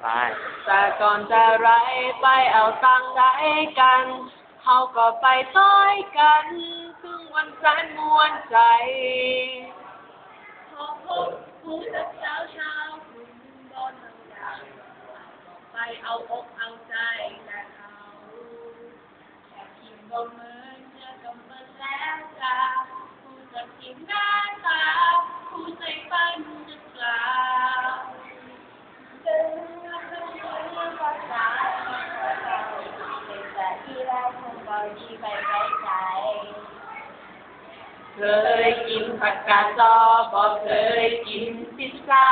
ไปแต่ก่อนจะไรไปเอาตังค์ได้กันเขาก็ไปต้อยกันซึ่งวันแสนมวนใจพอพบผู้จัดเช้าเช้าคุณบนทางดาวไปเอาอกเอาใจแต่เขาแค่พิมพ์บ่เหมือนเจอ กคงบอดีไปไว้ใจ เคยกินผักกาดจอบอกเคยกินพิซซ่า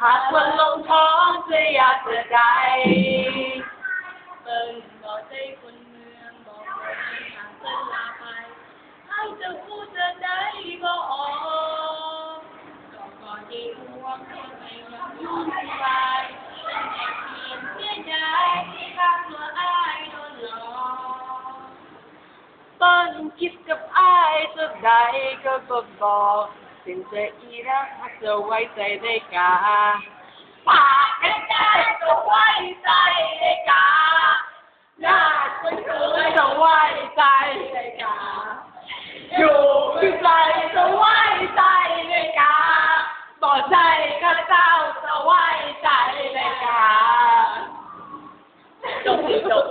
หากวันลงท้องจะอยากจะได้เปิ้นบอกใจคนเมืองบอกเลยทางเปิ้นลาไปให้เจะพูดจะได้บ่ออกก็ก่อนที่ห่วงให้ไปยังอยู่สบายเป็ คิดกับอายจะได้ก็บอกเป็นใจอีรักถ้าจะไว้ใจได้กาปากเป็ใจก็ไว้ใจได้กาหน้าคนเธอจะไว้ใจได้กาอยู่คือใจจะไว้ใจได้กาต่อใจก็เจ้าจะไว้ใจได้กาจบจบ